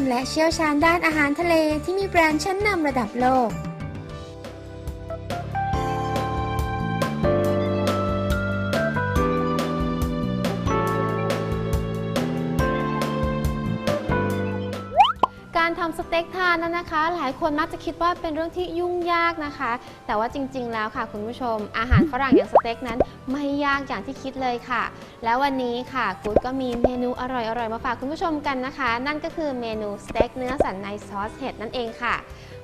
ำและเชี่ยวชาญด้านอาหารทะเลที่มีแบรนด์ชั้นนำระดับโลก เต็กทานนั้นนะคะ หลายคนมักจะคิดว่าเป็นเรื่องที่ยุ่งยากนะคะ แต่ว่าจริง ๆ แล้วค่ะ คุณผู้ชม อาหารฝรั่งอย่างสเต็กนั้น ไม่ยากอย่างที่คิดเลยค่ะ แล้ววันนี้ค่ะกู๊ดก็มีเมนูอร่อยๆมาฝากคุณผู้ชมกันนะคะ นั่นก็คือเมนูสเต็กเนื้อสันในซอสเห็ดนั่นเองค่ะ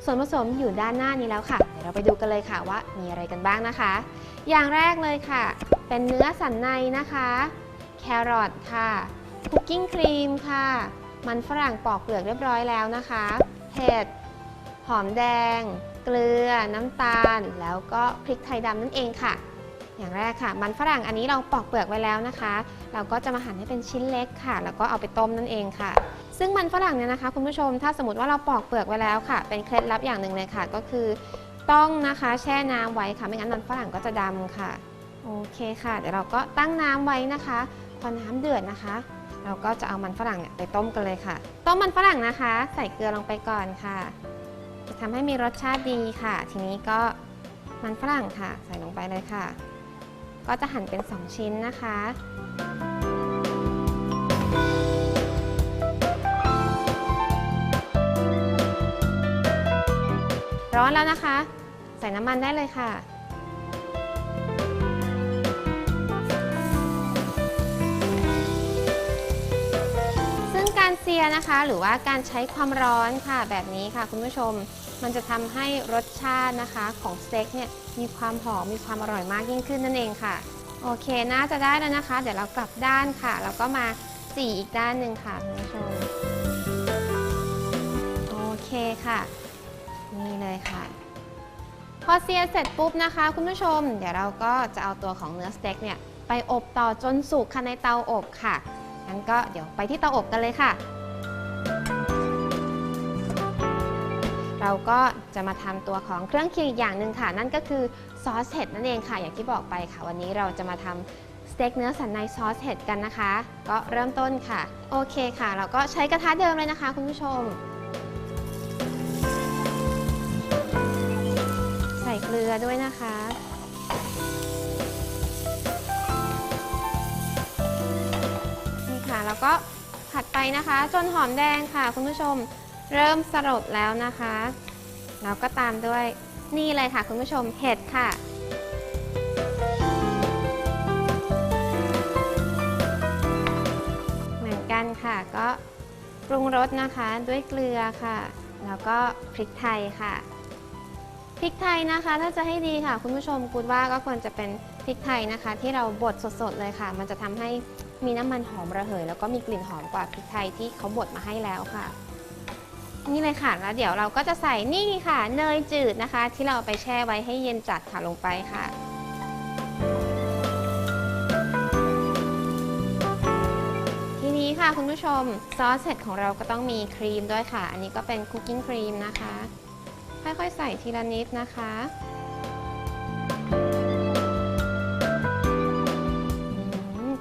ส่วนผสมอยู่ด้านหน้านี้แล้วค่ะเดี๋ยวเราไปดูกันเลยค่ะว่ามีอะไรกันบ้างนะคะ อย่างแรกเลยค่ะ เป็นเนื้อสันในนะคะ แครอทค่ะคุกกิ้งครีมค่ะ มันฝรั่งปอกเปลือกเรียบร้อยแล้วนะคะเห็ดหอมแดง เกลือ น้ำตาล แล้วก็พริกไทยดำนั่นเองค่ะ อย่างแรกค่ะ มันฝรั่งอันนี้เราปอกเปลือกไว้แล้วนะคะ เราก็จะมาหั่นให้เป็นชิ้นเล็กค่ะ แล้วก็เอาไปต้มนั่นเองค่ะ ซึ่งมันฝรั่งเนี่ยนะคะคุณผู้ชม ถ้าสมมติว่าเราปอกเปลือกไว้แล้วค่ะ เป็นเคล็ดลับอย่างหนึ่งเลยค่ะ ก็คือ ต้องนะคะแช่น้ำไว้ค่ะ ไม่งั้นมันฝรั่งก็จะดำค่ะ โอเคค่ะ เดี๋ยวเราก็ตั้งน้ำไว้นะคะ พอน้ำเดือดนะคะ เราก็จะเอามันฝรั่งเนี่ยไปต้มกันเลยค่ะ ต้มมันฝรั่งนะคะ ใส่เกลือลงไปก่อนค่ะ จะทำให้มีรสชาติดีค่ะ ทีนี้ก็มันฝรั่งค่ะ ใส่ลงไปเลยค่ะ ก็จะหั่นเป็น 2 ชิ้นนะคะร้อนแล้วนะคะ ใส่น้ำมันได้เลยค่ะ เซียนะคะ หรือว่าการใช้ความร้อนค่ะแบบนี้ค่ะ คุณผู้ชมมันจะทำให้รสชาตินะคะของสเต็กเนี่ยมีความหอมมีความอร่อยมากยิ่งขึ้นนั่นเองค่ะ โอเคน่าจะได้แล้วนะคะ เดี๋ยวเรากลับด้านค่ะ แล้วก็มาจีอีกด้านหนึ่งค่ะคุณผู้ชมโอเคค่ะนี่เลยค่ะ พอเซียเสร็จปุ๊บนะคะ คุณผู้ชม เดี๋ยวเราก็จะเอาตัวของเนื้อสเต็กเนี่ยไปอบต่อจนสุกค่ะในเตาอบค่ะงั้นก็เดี๋ยวไปที่เตาอบกันเลยค่ะ เราก็จะมาทำตัวของเครื่องเคียงอีกอย่างหนึ่งค่ะ นั่นก็คือซอสเห็ดนั่นเองค่ะ อย่างที่บอกไปค่ะ วันนี้เราจะมาทำสเต็กเนื้อสันในซอสเห็ดกันนะคะ ก็เริ่มต้นค่ะ โอเคค่ะ เราก็ใช้กระทะเดิมเลยนะคะ คุณผู้ชม ใส่เกลือด้วยนะคะนี่ค่ะแล้วก็ผัดไปนะคะ จนหอมแดงค่ะ คุณผู้ชม เริ่มสลดแล้วนะคะแล้วก็ตามด้วยนี่เลยค่ะคุณผู้ชมเห็ดค่ะ เหมือนกันค่ะก็ปรุงรสนะคะด้วยเกลือค่ะ แล้วก็พริกไทยค่ะพริกไทยนะคะถ้าจะให้ดีค่ะ คุณผู้ชมกูดว่าก็ควรจะเป็นพริกไทยนะคะ ที่เราบดสดๆเลยค่ะ มันจะทำให้มีน้ำมันหอมระเหย แล้วก็มีกลิ่นหอมกว่าพริกไทยที่เขาบดมาให้แล้วค่ะ นี่เลยค่ะ แล้วเดี๋ยวเราก็จะใส่นี่ค่ะ เนยจืดนะคะ ที่เราไปแช่ไว้ให้เย็นจัดค่ะลงไปค่ะ ทีนี้ค่ะคุณผู้ชมซอสเสร็จของเราก็ต้องมีครีมด้วยค่ะ อันนี้ก็เป็นคุกกิ้งครีมนะคะ ค่อยๆใส่ทีละนิดนะคะ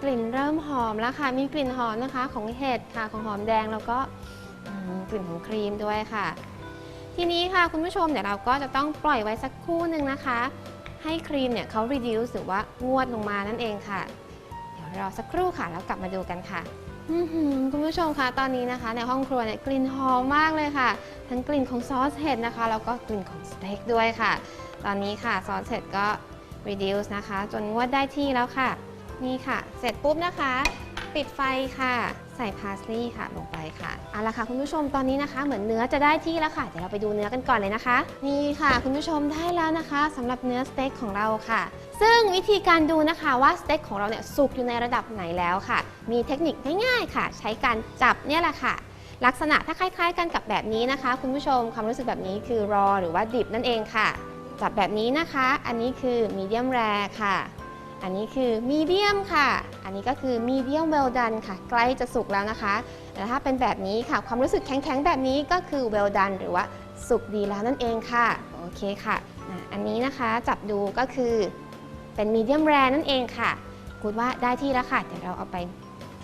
กลิ่นเริ่มหอมแล้วค่ะ มีกลิ่นหอมนะคะ ของเห็ดค่ะของหอมแดงแล้วก็ กลิ่นของครีมด้วยค่ะ ทีนี้ค่ะคุณผู้ชมเดี๋ยวเราก็จะต้องปล่อยไว้สักครู่หนึ่งนะคะ ให้ครีมเนี่ยเขา reduce หรือว่างวดลงมานั่นเองค่ะ เดี๋ยวรอสักครู่ค่ะแล้วกลับมาดูกันค่ะคุณผู้ชมคะตอนนี้นะคะ ในห้องครัวเนี่ยกลิ่นหอมมากเลยค่ะ ทั้งกลิ่นของซอสเห็ดนะคะแล้วก็กลิ่นของสเต็กด้วยค่ะ ตอนนี้ค่ะซอสเห็ดก็ reduce นะคะ จนงวดได้ที่แล้วค่ะ นี่ค่ะ เสร็จปุ๊บนะคะ ปิดไฟค่ะ ใส่พาสลีย์ค่ะลงไปค่ะเอาละค่ะคุณผู้ชมตอนนี้นะคะ เหมือนเนื้อจะได้ที่แล้วค่ะเดี๋ยวเราไปดูเนื้อกันก่อนเลยนะคะ นี่ค่ะ คุณผู้ชมได้แล้วนะคะสำหรับเนื้อสเต็กของเราค่ะ ซึ่งวิธีการดูนะคะว่าสเต็กของเราเนี่ยสุกอยู่ในระดับไหนแล้วค่ะ มีเทคนิคง่ายๆค่ะ ใช้การจับเนี่ยแหละค่ะลักษณะถ้าคล้าย ๆ กันกับแบบนี้นะคะ คุณผู้ชมความรู้สึกแบบนี้คือรอหรือว่าดิบนั่นเองค่ะ จับแบบนี้นะคะ อันนี้คือมีเดียมแรค่ะ อันนี้คือมีเดียมค่ะ อันนี้ก็คือมีเดียมเวลดันค่ะ ใกล้จะสุกแล้วนะคะ แต่ถ้าเป็นแบบนี้ค่ะ ความรู้สึกแข็งๆ แบบนี้ก็คือเวลดันหรือว่าสุกดีแล้วนั่นเองค่ะ โอเคค่ะ อันนี้นะคะจับดูก็คือเป็นมีเดียมแรนั่นเองค่ะกูดว่าได้ที่แล้วค่ะ เดี๋ยวเราเอาไป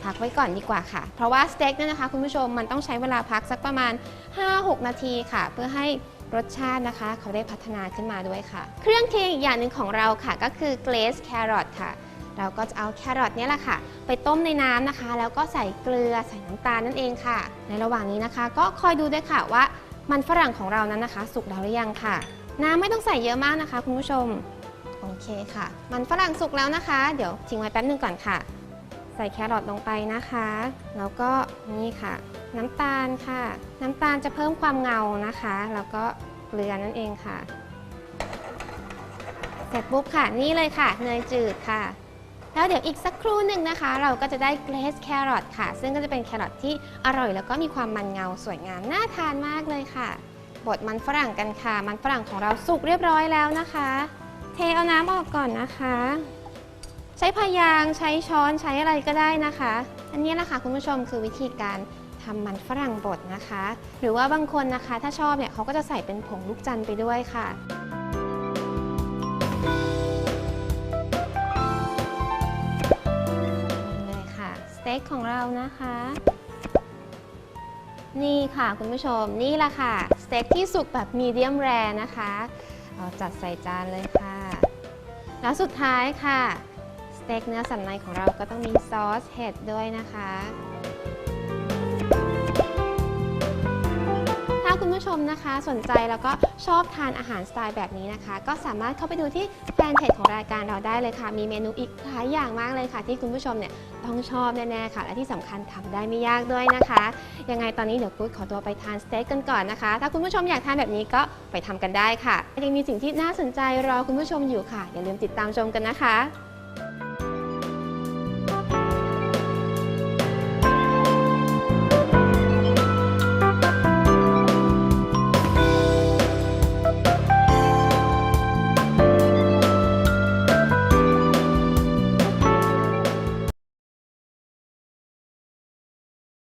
พักไว้ก่อนดีกว่าค่ะ เพราะว่าสเต็กเนี่ยนะคะคุณผู้ชมมันต้องใช้เวลาพักสักประมาณ 5-6 นาทีค่ะ เพื่อให้ รสชาตินะคะเขาได้พัฒนาขึ้นมาด้วยค่ะ เครื่องเคียงอีกอย่างหนึ่งของเราค่ะก็คือเกรซแครอทค่ะ เราก็จะเอาแครอทเนี่ยแหละค่ะ ไปต้มในน้ำนะคะ แล้วก็ใส่เกลือใส่น้ำตาลนั่นเองค่ะ ในระหว่างนี้นะคะ ก็คอยดูด้วยค่ะว่ามันฝรั่งของเรานั้นนะคะ สุกแล้วหรือยังค่ะ น้ำไม่ต้องใส่เยอะมากนะคะ คุณผู้ชมโอเคค่ะ มันฝรั่งสุกแล้วนะคะ เดี๋ยวทิ้งไว้แป๊บนึงก่อนค่ะ ใส่แครอทลงไปนะคะ แล้วก็นี่ค่ะ น้ำตาลค่ะ น้ำตาลจะเพิ่มความเงานะคะ แล้วก็เกลือนั่นเองค่ะ เสร็จปุ๊บค่ะ นี่เลยค่ะ เนยจืดค่ะ แล้วเดี๋ยวอีกสักครู่หนึ่งนะคะ เราก็จะได้เกรซแครอทค่ะ ซึ่งก็จะเป็นแครอทที่อร่อย แล้วก็มีความมันเงาสวยงามน่าทานมากเลยค่ะ บดมันฝรั่งกันค่ะ มันฝรั่งของเราสุกเรียบร้อยแล้วนะคะ เทเอาน้ำออกก่อนนะคะใช้พายางใช้ช้อนใช้อะไรก็ได้นะคะ อันนี้แหละค่ะคุณผู้ชมคือวิธีการ ทำมันฝรั่งบดนะคะ หรือว่าบางคนนะคะถ้าชอบเนี่ยเขาก็จะใส่เป็นผงลูกจันทร์ไปด้วยค่ะเลยค่ะสเต็กของเรานะคะ นี่ค่ะคุณผู้ชมนี่แหละค่ะสเต็กที่สุกแบบมีเดียมแรนะคะเราจัดใส่จานเลยค่ะ แล้วสุดท้ายค่ะสเต็กเนื้อสันในของเราก็ต้องมีซอสเห็ดด้วยนะคะ ผู้ชมนะคะ สนใจแล้วก็ชอบทานอาหารสไตล์แบบนี้นะคะ ก็สามารถเข้าไปดูที่แฟนเพจของรายการเราได้เลยค่ะ มีเมนูอีกหลายอย่างมากเลยค่ะ ที่คุณผู้ชมเนี่ยต้องชอบแน่ๆค่ะ และที่สำคัญทำได้ไม่ยากด้วยนะคะ ยังไงตอนนี้เดี๋ยวกู๊ดขอตัวไปทานสเต็กกันก่อนนะคะ ถ้าคุณผู้ชมอยากทานแบบนี้ก็ไปทำกันได้ค่ะยังมีสิ่งที่น่าสนใจรอคุณผู้ชมอยู่ค่ะ อย่าลืมติดตามชมกันนะคะ